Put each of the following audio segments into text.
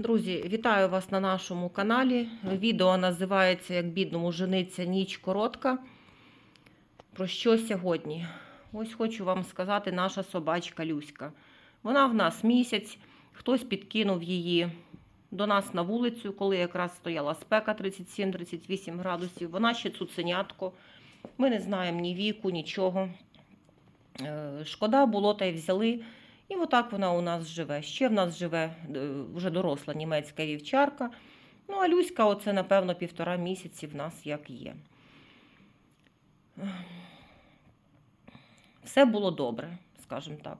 Друзі, вітаю вас на нашому каналі. Відео називається Як бідному жениться ніч коротка. Про що сьогодні? Ось хочу вам сказати наша собачка Люська. Вона в нас місяць, хтось підкинув її до нас на вулицю, коли якраз стояла спека 37-38 градусів. Вона ще цуценятко. Ми не знаємо ні віку, нічого. Е, Шкода було, та й взяли. І отак вона у нас живе. Ще в нас живе е, вже доросла німецька вівчарка. Ну, а Люська, оце, напевно, півтора місяці в нас як є. Все було добре, скажімо так.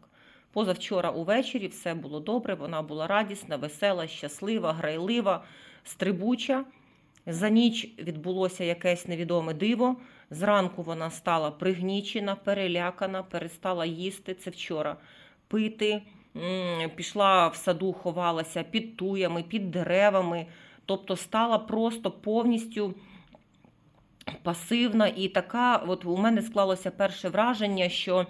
Позавчора увечері все було добре, вона була радісна, весела, щаслива, грайлива, стрибуча. За ніч відбулося якесь невідоме диво. Зранку вона стала пригнічена, перелякана, перестала їсти. Це вчора пити, пішла в саду, ховалася під туями, під деревами. Тобто стала просто повністю пасивна і така. От у мене склалося перше враження, що.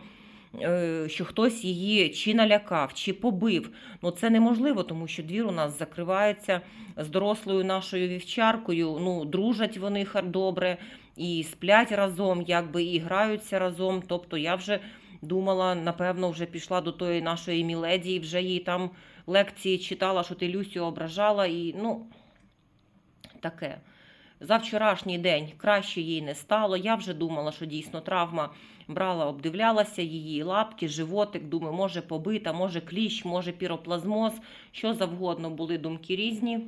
е, Що хтось її чи налякав, чи побив. Ну це неможливо, тому що двір у нас закривається з дорослою нашою вівчаркою. Ну, дружать вони добре і сплять разом, якби і граються разом. Тобто я вже думала, напевно, вже пішла до тої нашої міледі, і вже їй там лекції читала, що ти Люсю ображала, і ну таке. За вчорашній день краще їй не стало. Я вже думала, що дійсно травма брала, обдивлялася її лапки, животик. Думаю, може побита, може кліщ, може піроплазмоз, що завгодно були думки різні.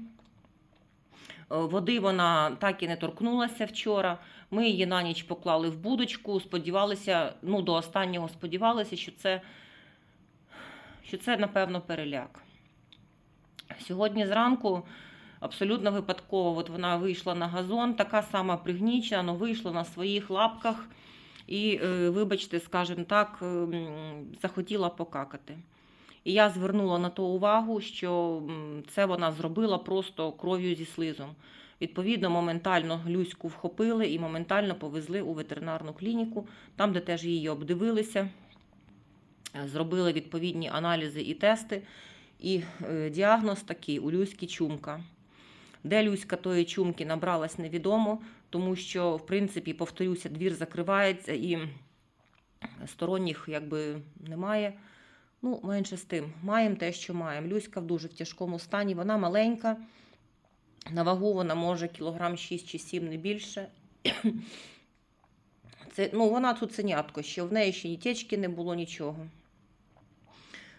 Е, Води вона так і не торкнулася вчора. Ми її на ніч поклали в будочку. Сподівалися, ну до останнього сподівалися, що це, що це напевно переляк. Сьогодні зранку абсолютно випадково от вона вийшла на газон, така сама пригнічена, але вийшла на своїх лапках і, е, вибачте, скажімо так, ем, захотіла покакати. І я звернула на то увагу, що це вона зробила просто кров'ю зі слизом. Відповідно, моментально Люську вхопили і моментально повезли у ветеринарну клініку, там, де теж її обдивилися, зробили відповідні аналізи і тести. І е, діагноз такий: у Люськи чумка. Де Люська тої чумки набралась, невідомо, тому що, в принципі, повторюся, двір закривається і сторонніх якби немає. Ну, менше з тим. Маємо те, що маємо. Люська в дуже в тяжкому стані. Вона маленька. На вагу вона може кілограм 6 чи 7, не більше. Це, ну, вона цуценятко, ще в неї ще ні течки не було нічого.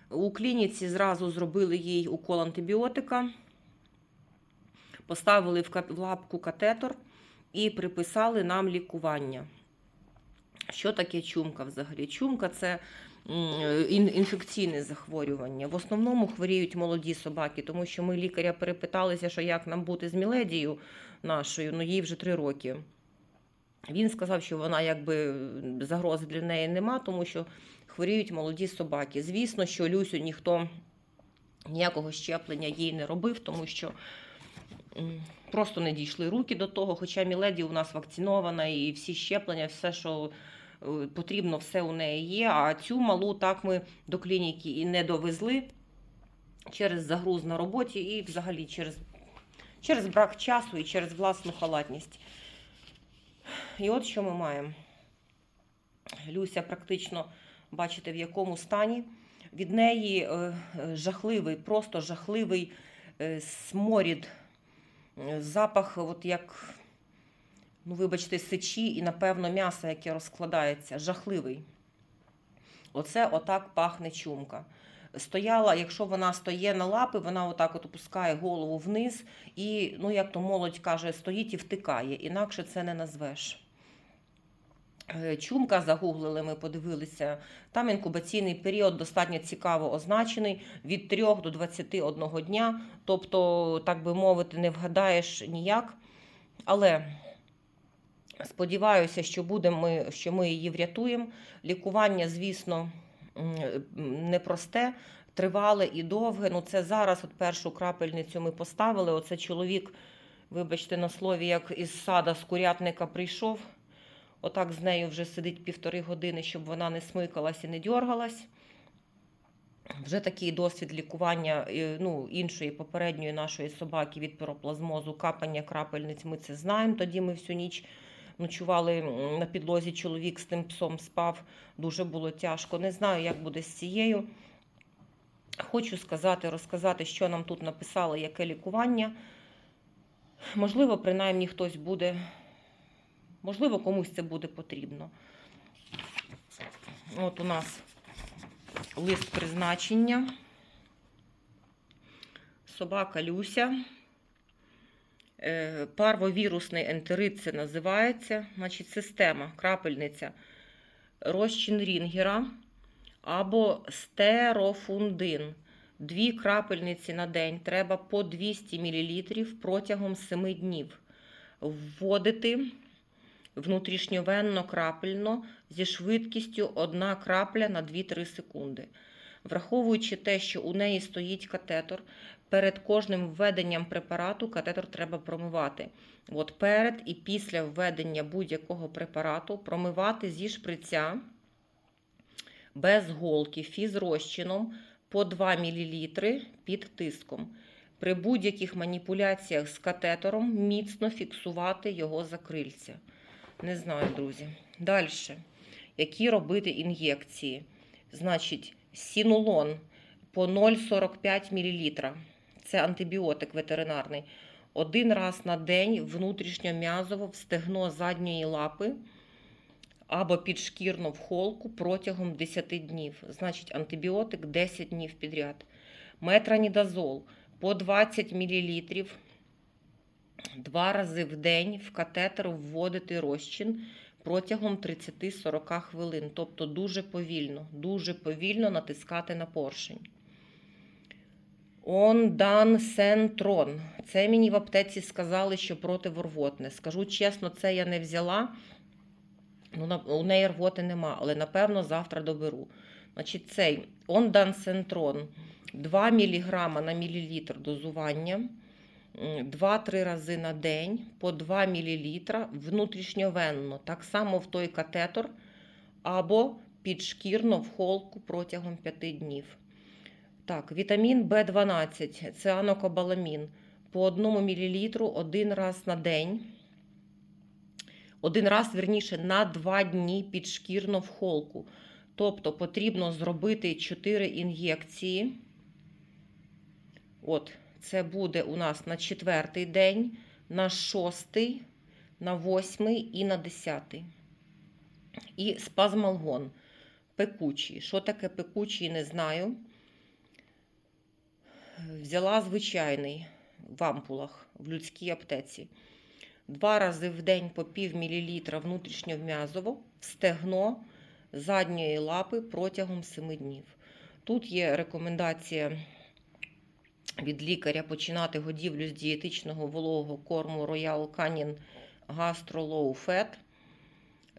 У клініці зразу зробили їй укол антибіотика, поставили в лапку катетор і приписали нам лікування. Що таке чумка взагалі? Чумка це інфекційне захворювання. В основному хворіють молоді собаки, тому що ми лікаря перепиталися, що як нам бути з Міледією нашою, ну їй вже три роки. Він сказав, що вона якби загрози для неї нема, тому що хворіють молоді собаки. Звісно, що Люсю ніхто ніякого щеплення їй не робив, тому що просто не дійшли руки до того. Хоча Міледі у нас вакцинована і всі щеплення, все, що потрібно, все у неї є. А цю малу так ми до клініки і не довезли через загруз на роботі і взагалі через, через брак часу і через власну халатність. І от що ми маємо. Люся практично, бачите, в якому стані. Від неї е, е, жахливий, просто жахливий е, сморід, е, запах, от як, ну, вибачте, сечі і, напевно, м'ясо, яке розкладається, жахливий. Оце отак пахне чумка. Стояла, якщо вона стоє на лапи, вона отак от опускає голову вниз і, ну, як то молодь каже, стоїть і втикає. Інакше це не назвеш. Е, Чумка загуглили, ми подивилися. Там інкубаційний період достатньо цікаво означений від 3 до 21 дня. Тобто, так би мовити, не вгадаєш ніяк. Але сподіваюся, що будемо ми, що ми її врятуємо. Лікування, звісно, непросте, тривале і довге. Ну, це зараз от першу крапельницю ми поставили. Оце чоловік, вибачте на слові, як із сада з курятника прийшов. Отак з нею вже сидить півтори години, щоб вона не смикалась і не дьоргалась. Вже такий досвід лікування е, ну, іншої попередньої нашої собаки від піроплазмозу, капання крапельниць. Ми це знаємо. Тоді ми всю ніч ночували на підлозі. Чоловік з тим псом спав. Дуже було тяжко. Не знаю, як буде з цією. Хочу сказати, розказати, що нам тут написали, яке лікування. Можливо, принаймні хтось буде, можливо, комусь це буде потрібно. От у нас лист призначення. Собака Люся. Е, Парвовірусний ентерит це називається. Значить, система, крапельниця, розчин рінгера або стерофундин. Дві крапельниці на день треба по 200 мл протягом 7 днів. Вводити внутрішньовенно крапельно зі швидкістю 1 крапля на 2-3 секунди. Враховуючи те, що у неї стоїть катетор, перед кожним введенням препарату катетор треба промивати. От перед і після введення будь-якого препарату промивати зі шприця без голки фізрозчином по 2 мл під тиском. При будь-яких маніпуляціях з катетером міцно фіксувати його закрильця. Не знаю, друзі. Далі. Які робити ін'єкції? Значить, сінулон по 0,45 мл. Це антибіотик ветеринарний. Один раз на день внутрішньом'язово в стегно задньої лапи або підшкірно в холку протягом 10 днів. Значить, антибіотик 10 днів підряд. Метранідазол по 20 мл два рази в день в катетер вводити розчин протягом 30-40 хвилин. Тобто дуже повільно, дуже повільно натискати на поршень. Ондансентрон. Це мені в аптеці сказали, що противорвотне. Скажу чесно, це я не взяла. Ну, у неї рвоти нема, але напевно завтра доберу. Значить, цей ондансентрон 2 мг на мілілітр дозування. 2-3 рази на день по 2 мл внутрішньовенно, так само в той катетор, або підшкірно в холку протягом 5 днів. Так, вітамін В12, це анокобаламін по 1 мл один раз на день. Один раз, верніше, на 2 дні підшкірно в холку. Тобто потрібно зробити 4 ін'єкції. От, це буде у нас на четвертий день, на шостий, на восьмий і на десятий. І спазмалгон. Пекучий. Що таке пекучий, не знаю. Взяла звичайний в ампулах в людській аптеці. Два рази в день по пів мілілітра внутрішньовм'язово в стегно задньої лапи протягом 7 днів. Тут є рекомендація від лікаря починати годівлю з дієтичного вологого корму Royal Canin Gastro Low Fat.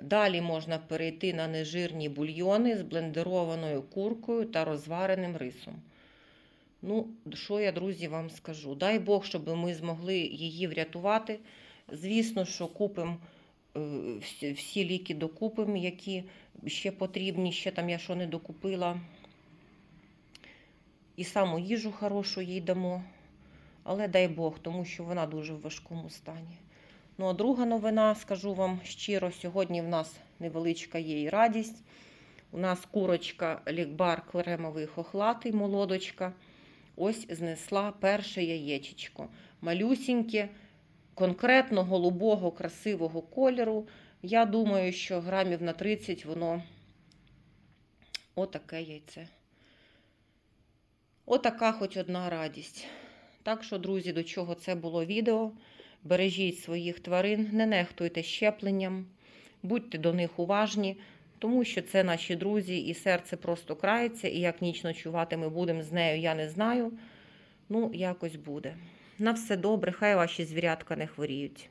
Далі можна перейти на нежирні бульйони з блендерованою куркою та розвареним рисом. Ну, що я, друзі, вам скажу? Дай Бог, щоб ми змогли її врятувати. Звісно, що купимо е, всі, всі ліки докупимо, які ще потрібні, ще там я що не докупила. І саму їжу хорошу їй дамо. Але дай Бог, тому що вона дуже в важкому стані. Ну, а друга новина, скажу вам щиро, сьогодні в нас невеличка є і радість. У нас курочка лікбар кремовий хохлатий, молодочка. Ось знесла перше яєчечко. Малюсіньке, конкретно голубого, красивого кольору. Я думаю, що грамів на 30 воно отаке яйце. Отака хоч одна радість. Так що, друзі, до чого це було відео. Бережіть своїх тварин, не нехтуйте щепленням, будьте до них уважні, тому що це наші друзі, і серце просто крається, і як ніч ночувати ми будемо з нею, я не знаю. Ну, якось буде. На все добре, хай ваші звірятка не хворіють.